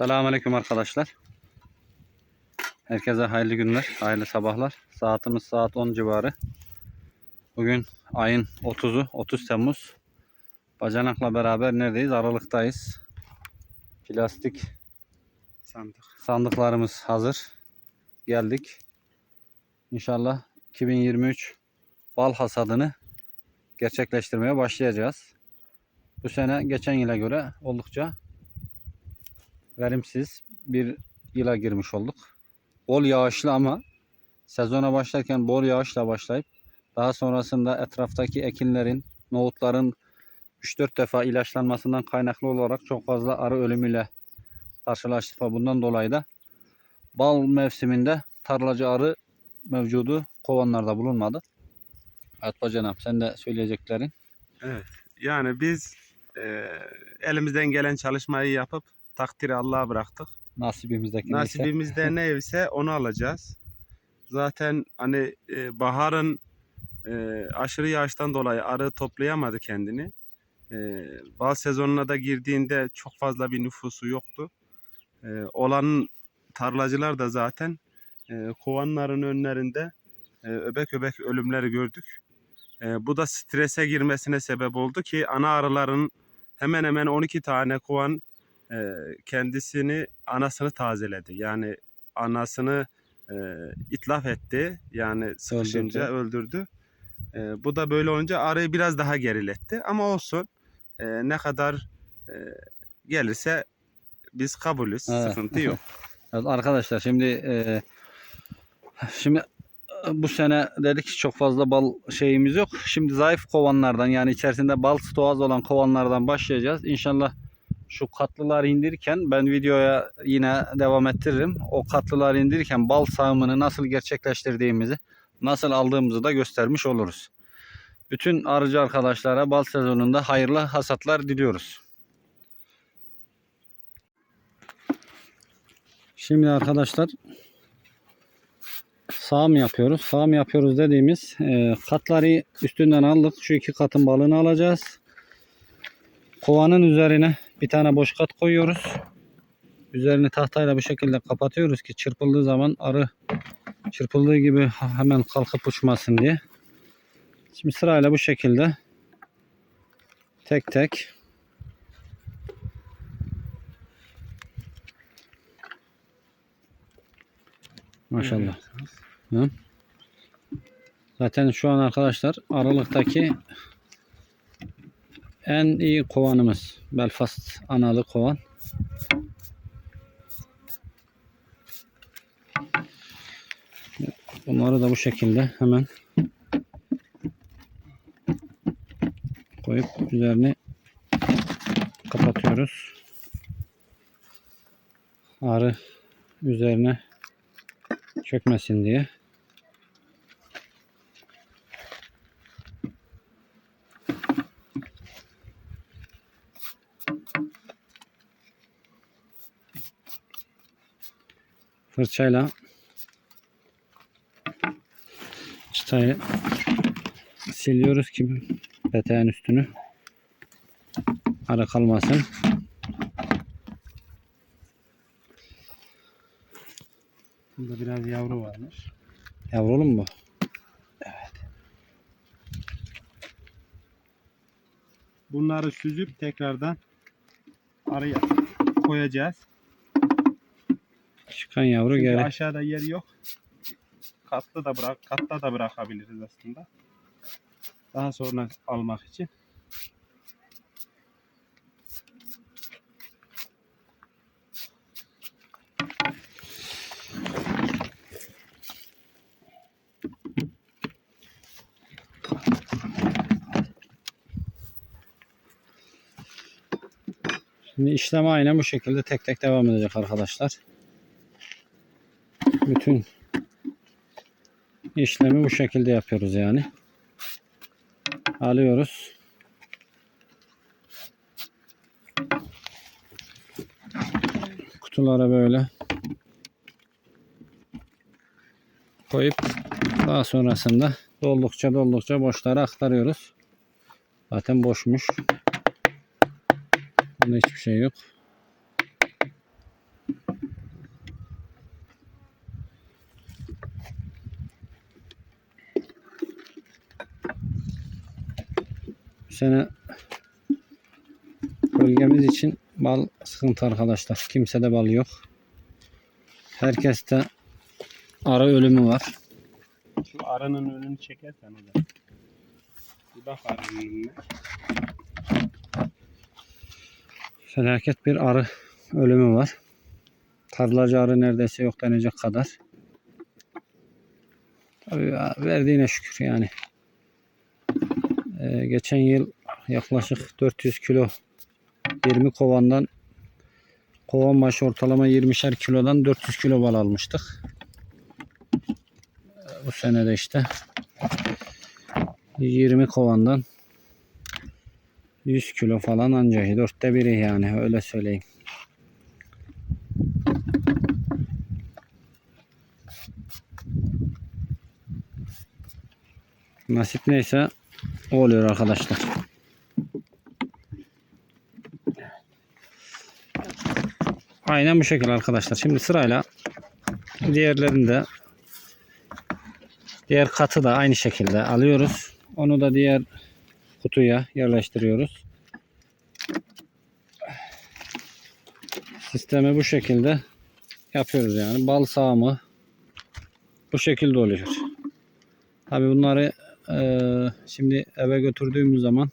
Selamünaleyküm arkadaşlar. Herkese hayırlı günler, hayırlı sabahlar. Saatimiz saat 10 civarı. Bugün ayın 30'u, 30 Temmuz. Bacanakla beraber neredeyiz? Aralıktayız. Plastik Sandık. sandıklarımız hazır. Geldik. İnşallah 2023 bal hasadını gerçekleştirmeye başlayacağız. Bu sene geçen yıla göre oldukça verimsiz bir yıla girmiş olduk. Bol yağışlı ama sezona başlarken bol yağışla başlayıp daha sonrasında etraftaki ekinlerin, nohutların 3-4 defa ilaçlanmasından kaynaklı olarak çok fazla arı ölümüyle karşılaştık ve bundan dolayı da bal mevsiminde tarlacı arı mevcudu kovanlarda bulunmadı. Evet bacanam sen de söyleyeceklerin. Evet. Yani biz e, elimizden gelen çalışmayı yapıp takdiri Allah'a bıraktık. Nasibimizdeki. Nasibimizde neyse onu alacağız. Zaten hani e, baharın e, aşırı yağıştan dolayı arı toplayamadı kendini. E, bal sezonuna da girdiğinde çok fazla bir nüfusu yoktu. E, olan tarlacılar da zaten e, kovanların önlerinde e, öbek öbek ölümleri gördük. E, bu da strese girmesine sebep oldu ki ana arıların hemen hemen 12 tane kovan e, kendisini anasını tazeledi. Yani anasını e, itlaf etti. Yani sıkışınca öldürdü. E, bu da böyle olunca arıyı biraz daha geriletti. Ama olsun. E, ne kadar e, gelirse biz kabulüz. Evet. Sıkıntı yok. Evet arkadaşlar şimdi e, şimdi bu sene dedik ki çok fazla bal şeyimiz yok. Şimdi zayıf kovanlardan yani içerisinde bal stoğu az olan kovanlardan başlayacağız. İnşallah şu katlıları indirirken ben videoya yine devam ettiririm. O katlıları indirirken bal sağımını nasıl gerçekleştirdiğimizi, nasıl aldığımızı da göstermiş oluruz. Bütün arıcı arkadaşlara bal sezonunda hayırlı hasatlar diliyoruz. Şimdi arkadaşlar sağım yapıyoruz. Sağım yapıyoruz dediğimiz e, katları üstünden aldık. Şu iki katın balını alacağız. Kovanın üzerine bir tane boş kat koyuyoruz. Üzerini tahtayla bu şekilde kapatıyoruz ki çırpıldığı zaman arı çırpıldığı gibi hemen kalkıp uçmasın diye. Şimdi sırayla bu şekilde tek tek Maşallah. Hı? Zaten şu an arkadaşlar Aralık'taki en iyi kovanımız. Belfast analı kovan. Bunları da bu şekilde hemen koyup üzerini kapatıyoruz. Arı üzerine çökmesin diye. Fırçayla çıtayı siliyoruz ki peteğin üstünü ara kalmasın. Bunda biraz yavru varmış. Yavrulu mu bu? Bunları süzüp tekrardan araya koyacağız. Çıkan yavru Çünkü geri. aşağıda yer yok. Katlı da bırak, katta da bırakabiliriz aslında. Daha sonra almak için. Şimdi işlem aynen bu şekilde tek tek devam edecek arkadaşlar. Bütün işlemi bu şekilde yapıyoruz yani. Alıyoruz. Kutulara böyle koyup daha sonrasında doldukça doldukça boşlara aktarıyoruz. Zaten boşmuş. Bunda hiçbir şey yok. Sene bölgemiz için bal sıkıntı arkadaşlar. Kimsede bal yok. Herkeste arı ölümü var. Şu arının önünü çekersen o da. Bir bak arının önüne. Felaket bir arı ölümü var. Tarlacı arı neredeyse yok denecek kadar. Tabii ya, verdiğine şükür yani. Ee, geçen yıl yaklaşık 400 kilo 20 kovandan kovan başı ortalama 20'şer kilodan 400 kilo bal almıştık. Ee, Bu sene de işte 20 kovandan 100 kilo falan ancak dörtte biri yani öyle söyleyeyim. Nasip neyse oluyor arkadaşlar. Aynen bu şekilde arkadaşlar. Şimdi sırayla diğerlerini de diğer katı da aynı şekilde alıyoruz. Onu da diğer kutuya yerleştiriyoruz. Sistemi bu şekilde yapıyoruz yani. Bal sağımı bu şekilde oluyor. Tabi bunları şimdi eve götürdüğümüz zaman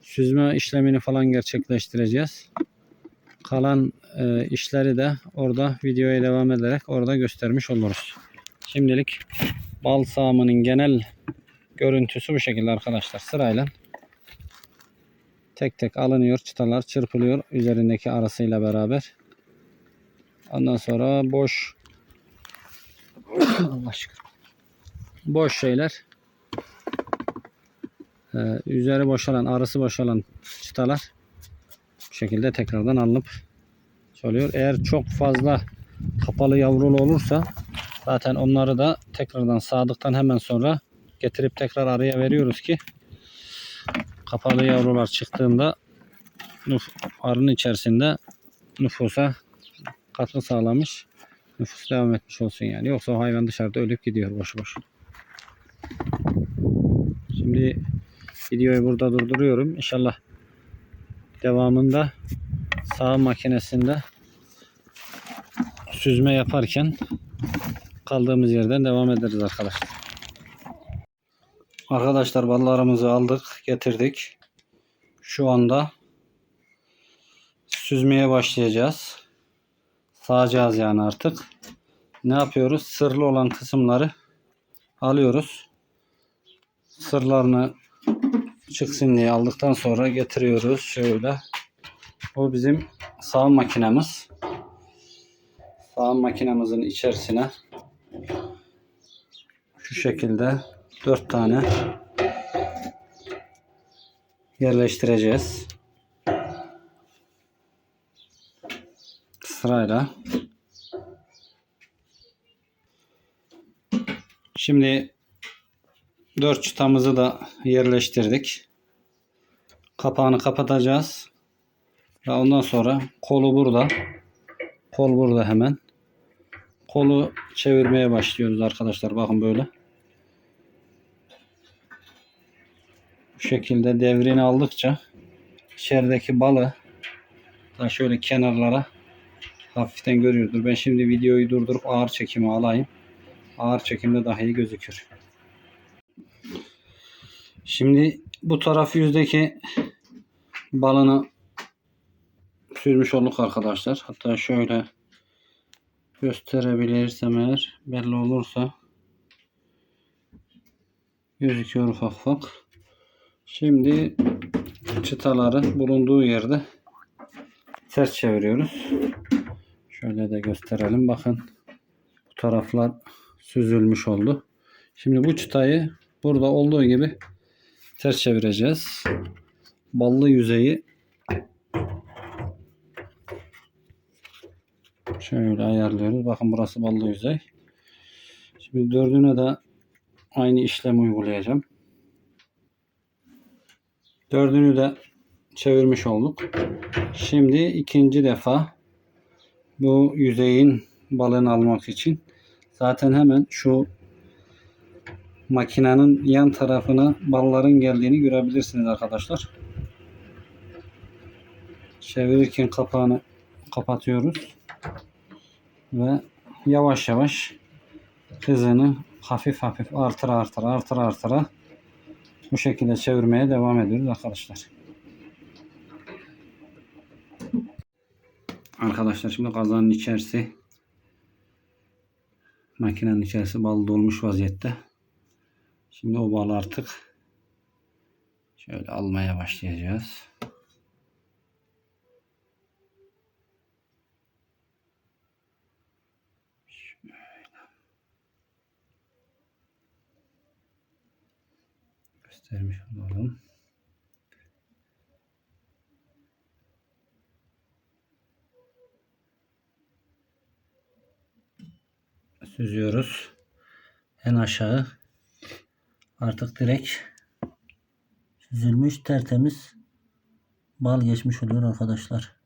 süzme işlemini falan gerçekleştireceğiz. Kalan eee, işleri de orada videoya devam ederek orada göstermiş oluruz. Şimdilik bal sağımının genel görüntüsü bu şekilde arkadaşlar. Sırayla tek tek alınıyor. Çıtalar çırpılıyor üzerindeki arasıyla beraber. Ondan sonra boş Allah şükür. Boş şeyler ee, üzeri boşalan, arası boşalan çıtalar bu şekilde tekrardan alınıp çalıyor. Eğer çok fazla kapalı yavrulu olursa zaten onları da tekrardan sağdıktan hemen sonra getirip tekrar araya veriyoruz ki kapalı yavrular çıktığında nüf- arının içerisinde nüfusa katkı sağlamış nüfus devam etmiş olsun yani. Yoksa o hayvan dışarıda ölüp gidiyor boşu boş. Şimdi videoyu burada durduruyorum. İnşallah devamında sağ makinesinde süzme yaparken kaldığımız yerden devam ederiz arkadaşlar. Arkadaşlar ballarımızı aldık, getirdik. Şu anda süzmeye başlayacağız. Sağacağız yani artık. Ne yapıyoruz? Sırlı olan kısımları alıyoruz. Sırlarını çıksın diye aldıktan sonra getiriyoruz şöyle. Bu bizim sağım makinemiz. Sağım makinemizin içerisine şu şekilde dört tane yerleştireceğiz. Sırayla. Şimdi dört çıtamızı da yerleştirdik. Kapağını kapatacağız. Ve ondan sonra kolu burada. Kol burada hemen. Kolu çevirmeye başlıyoruz arkadaşlar. Bakın böyle. Bu şekilde devrini aldıkça içerideki balı da şöyle kenarlara hafiften görüyordur. Ben şimdi videoyu durdurup ağır çekimi alayım. Ağır çekimde daha iyi gözükür. Şimdi bu taraf yüzdeki balını süzmüş olduk arkadaşlar. Hatta şöyle gösterebilirsem eğer belli olursa gözüküyor ufak ufak. Şimdi çıtaları bulunduğu yerde ters çeviriyoruz. Şöyle de gösterelim. Bakın bu taraflar süzülmüş oldu. Şimdi bu çıtayı burada olduğu gibi ters çevireceğiz. Ballı yüzeyi şöyle ayarlıyoruz. Bakın burası ballı yüzey. Şimdi dördüne de aynı işlemi uygulayacağım. Dördünü de çevirmiş olduk. Şimdi ikinci defa bu yüzeyin balını almak için zaten hemen şu makinenin yan tarafına balların geldiğini görebilirsiniz arkadaşlar. Çevirirken kapağını kapatıyoruz ve yavaş yavaş hızını hafif hafif artıra artıra artıra artıra bu şekilde çevirmeye devam ediyoruz arkadaşlar. Arkadaşlar şimdi kazanın içerisi makinenin içerisi bal dolmuş vaziyette. Şimdi o balı artık şöyle almaya başlayacağız. göstermiş olalım. Süzüyoruz. En aşağı artık direkt süzülmüş tertemiz bal geçmiş oluyor arkadaşlar.